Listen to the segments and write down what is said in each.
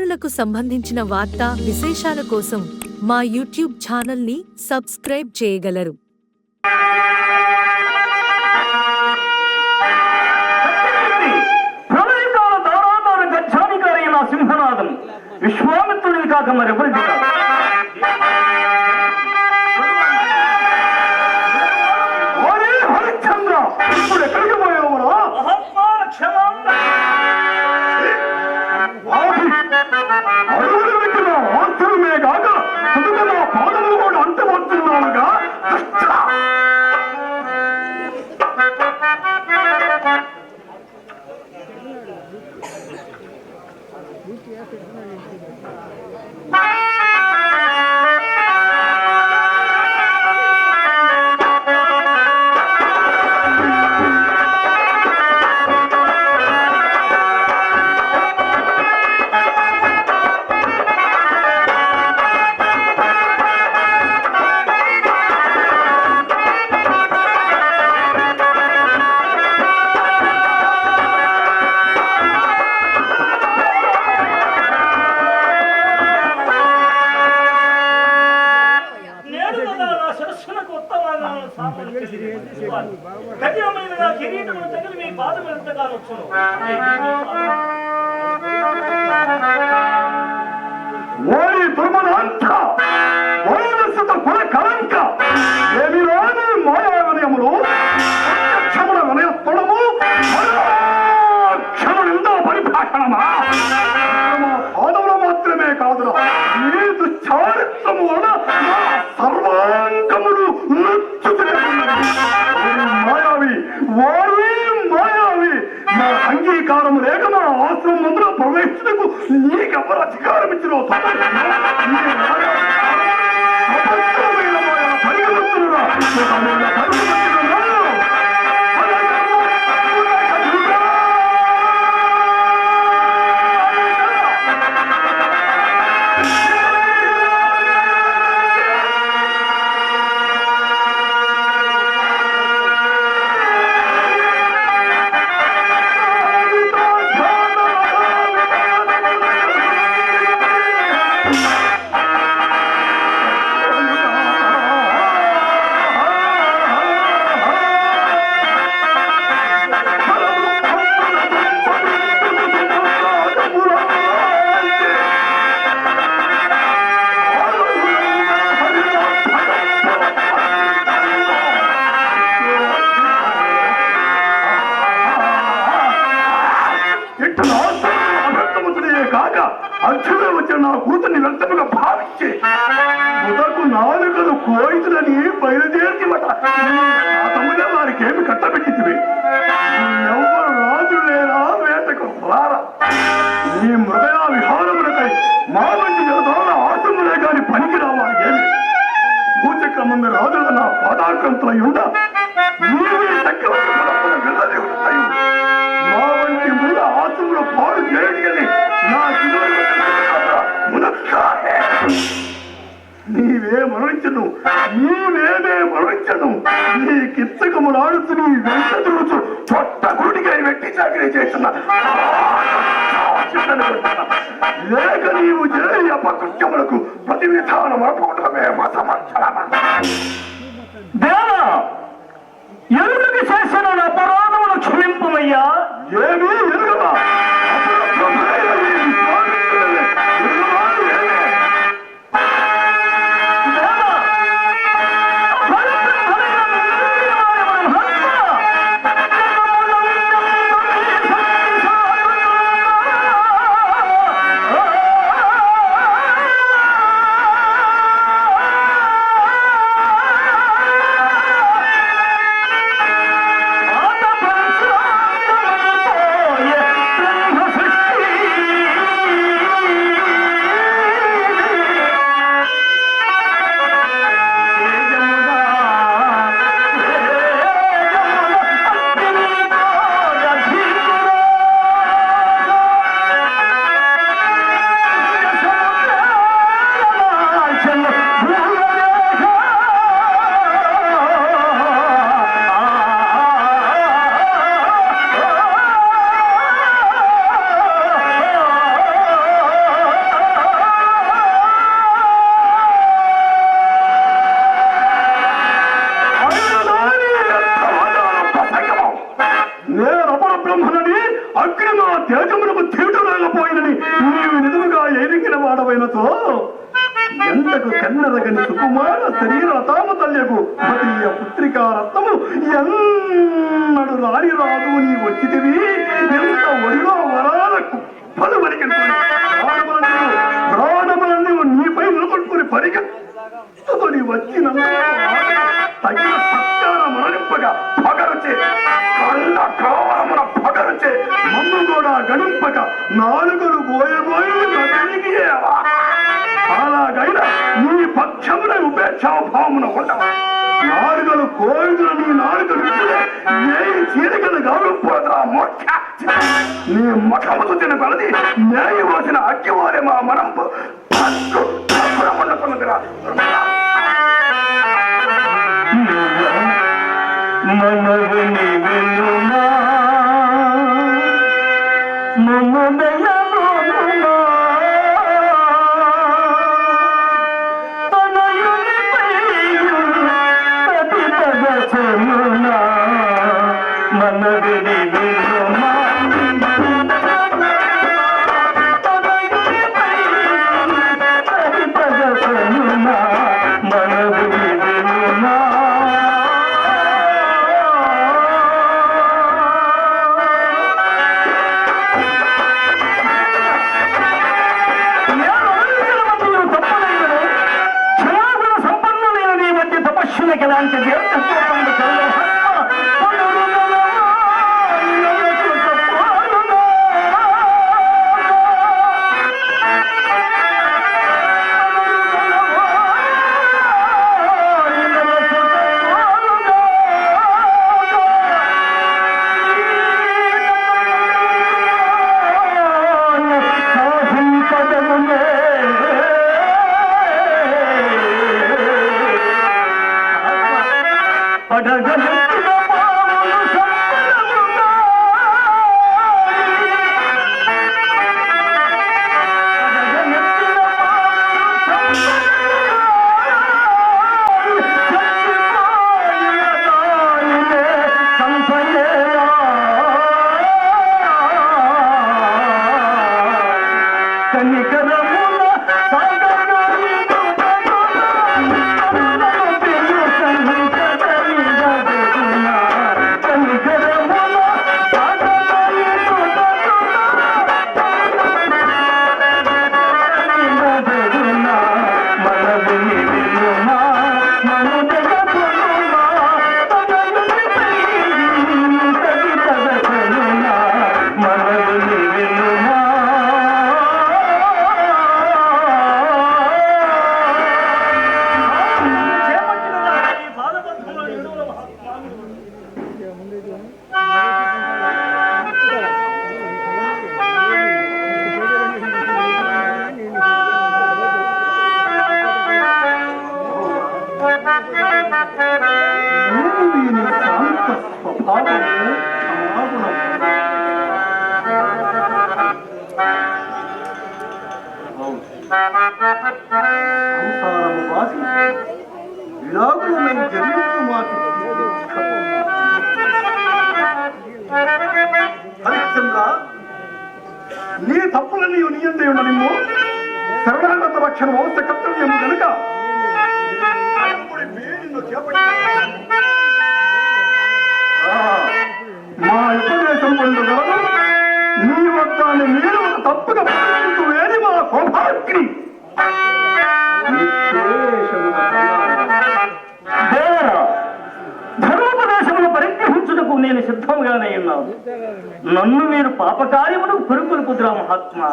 చిన్నారులకు సంబంధించిన వార్తా విశేషాల కోసం మా యూట్యూబ్ ఛానల్ని సబ్స్క్రైబ్ చేయగలరు. సింహనాథం విశ్వామిత్రుడిని కాక మరెవరిది శిరస్సునకు ఉత్తమాలను సామర్థ్యం కఠినమైన కిరీటమును తగిలి మీ పాదం ఎంతగా వచ్చును ఓరి దుర్మదాంత వైరస్సుత కుల కలంక ప్రత్యక్షముల వినయత్వడము పరిభాషణమా? అధికారం లేక నా ఆశ్రమం ముందు ప్రవేశించకు. నీకెవరు అధికారం ఇచ్చిన ఇట్లా ముందు రాజుల నా పాదాక్రంతులై ఉండ. నీవే చక్రవర్తి పరపున మా వంటి మృగ ఆశములు పాడు చేయడిగని నా నీవే మరణించను నీవేమే మరణించను. నీ కిచ్చకములాడుతూ నీ వెంట తిరుగుతూ చొట్ట గుడికై వెట్టి చాకరీ చేస్తున్న లేక నీవు చేయ అపకృత్యములకు ప్రతి విధానం అర్పడమే మతమంచలమా Música ఎంతకు కన్నరగని సుకుమార శరీర తామ తల్యకు మదీయ పుత్రికా రత్నము ఎన్నడు రాని రాదు నీ వచ్చితివి. ఎంత ఒడిలో వరాలకు పలు పరిగెత్తుని ప్రాణములను నీపై నిలబడుకుని పరిగెత్తుకొని వచ్చిన తగిన సత్కార మరణింపగా పగరుచే కళ్ళ కావలమున పగరుచే మమ్ము కూడా గణింపక నాలుగులు గోయబోయి అలాగ పక్షమున ఉపేక్షాభావమున నాలుగలు కోయిదులు నీ నాలుగలు ఇప్పుడే ఏ చీలికలు గౌరవపోదా మోక్ష నీ మఠములు తిన కొలది న్యాయ పోసిన అగ్గివారే మా మనంపు. పక్కు తప్పుడమన్నతున్నదిరా మనవుని Sorry. సంసారము బాసి విరాగులమై జరించు మాకు. హరిశ్చంద్ర నీ తప్పులన్నీ నియందే ఉండనిమ్ము శరణాగత రక్షణ వంశ కర్తవ్యము కనుక మీరు పాపకార్యమును పెరుగులు కుదిరా మహాత్మా.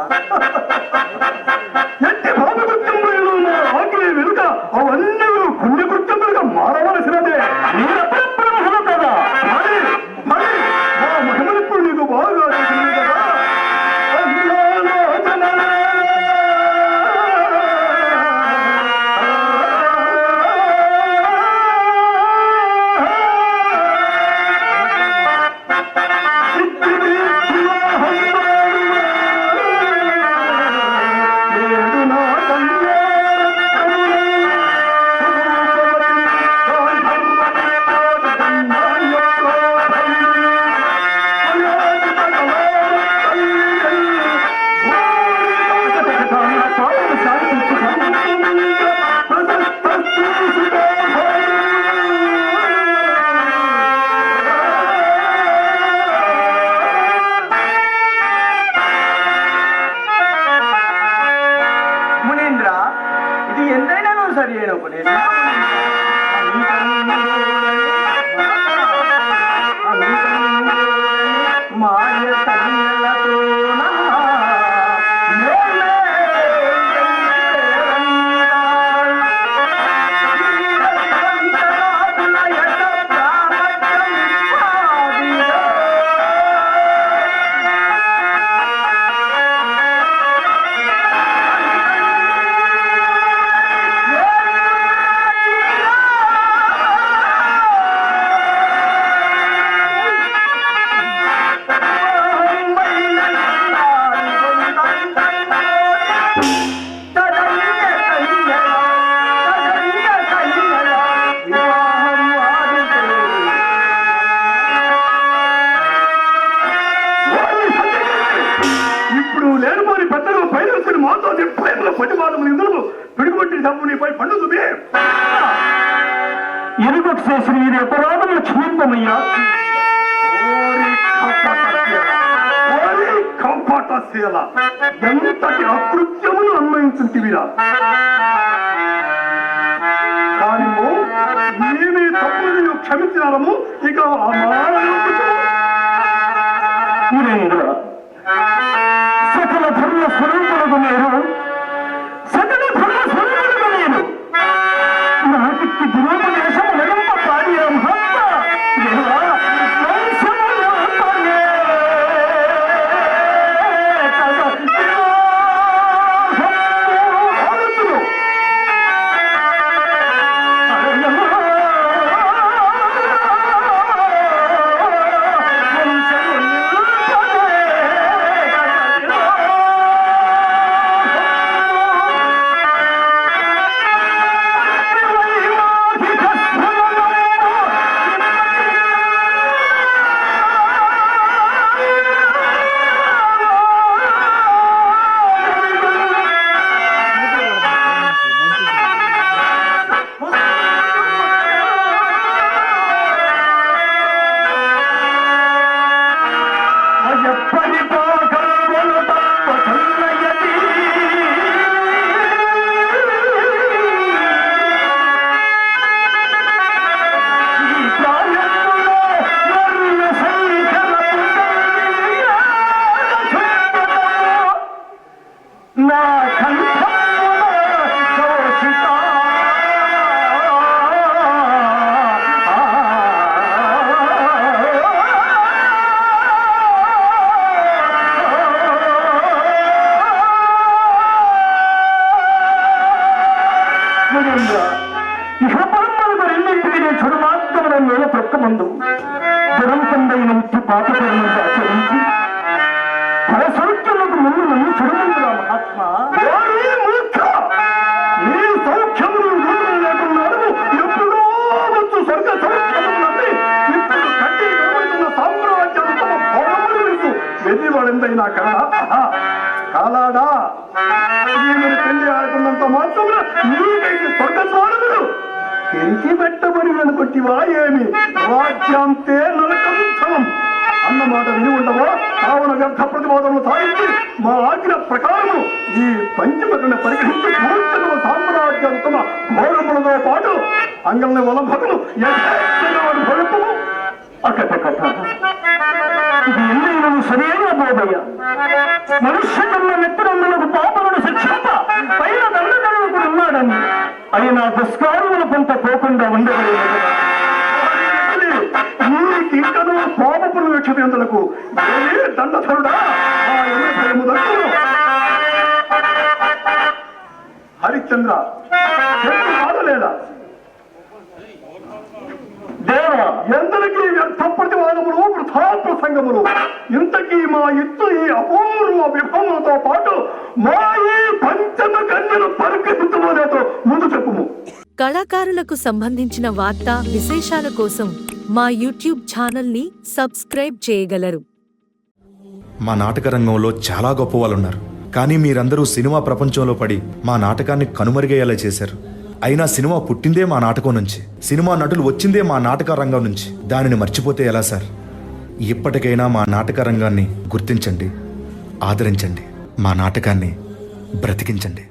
కపటశీల, ఎంతటి అకృత్యమును అన్వయించుంటివిరా కానీ మేమే తప్పులు క్షమించినారము ఇక సకల ధర్మ స్వరూపులకు మీరు మాత్రమున నీకైతే స్వర్గ స్వారములు పెంచి పెట్టబడి అనుకుంటివా ఏమి? రాజ్యాంతే నరకంఠం. అన్నమాట విని ఉండవా? కావున వ్యర్థ ప్రతిపాదనలు సాగించి మా ఆజ్ఞ ప్రకారము ఈ పంచమకుని పరిగ్రహించి పూర్తిగా సామ్రాజ్య ఉత్తమ గౌరవములతో పాటు అంగల్ని వలంభకులు యథేచ్ఛగా అనుభవింపము కథ. ఇది ఎన్నైనా సరైన బోధయ్య. మనుష్య కన్న మిత్రులకు పాపలను దండగలకు ఉన్నాడని అయినా దుష్కార్యముల కొంత పోకుండా ఉండగలిగిన నీకింకను పాపపులు వీక్షించలకు ఏమీ దండధరుడా ఆ హరిశ్చంద్ర కాదు లేదా దేవ ఎందరికీ వ్యర్థ ప్రతివాదములు వృథా ప్రసంగములు? ఇంతకీ మా ఇత్తు ఈ అపూర్వ విభవములతో పాటు మా ఈ పంచమ కన్యను పరిగ్రహించబోదేతో ముందు చెప్పుము. కళాకారులకు సంబంధించిన వార్తా విశేషాల కోసం మా యూట్యూబ్ ఛానల్ని సబ్స్క్రైబ్ చేయగలరు. మా నాటక రంగంలో చాలా గొప్ప వాళ్ళు ఉన్నారు కానీ మీరందరూ సినిమా ప్రపంచంలో పడి మా నాటకాన్ని కనుమరుగయ్యేలా చేశారు. అయినా సినిమా పుట్టిందే మా నాటకం నుంచి. సినిమా నటులు వచ్చిందే మా నాటక రంగం నుంచి. దానిని మర్చిపోతే ఎలా సార్? ఇప్పటికైనా మా నాటక రంగాన్ని గుర్తించండి ఆదరించండి మా నాటకాన్ని బ్రతికించండి.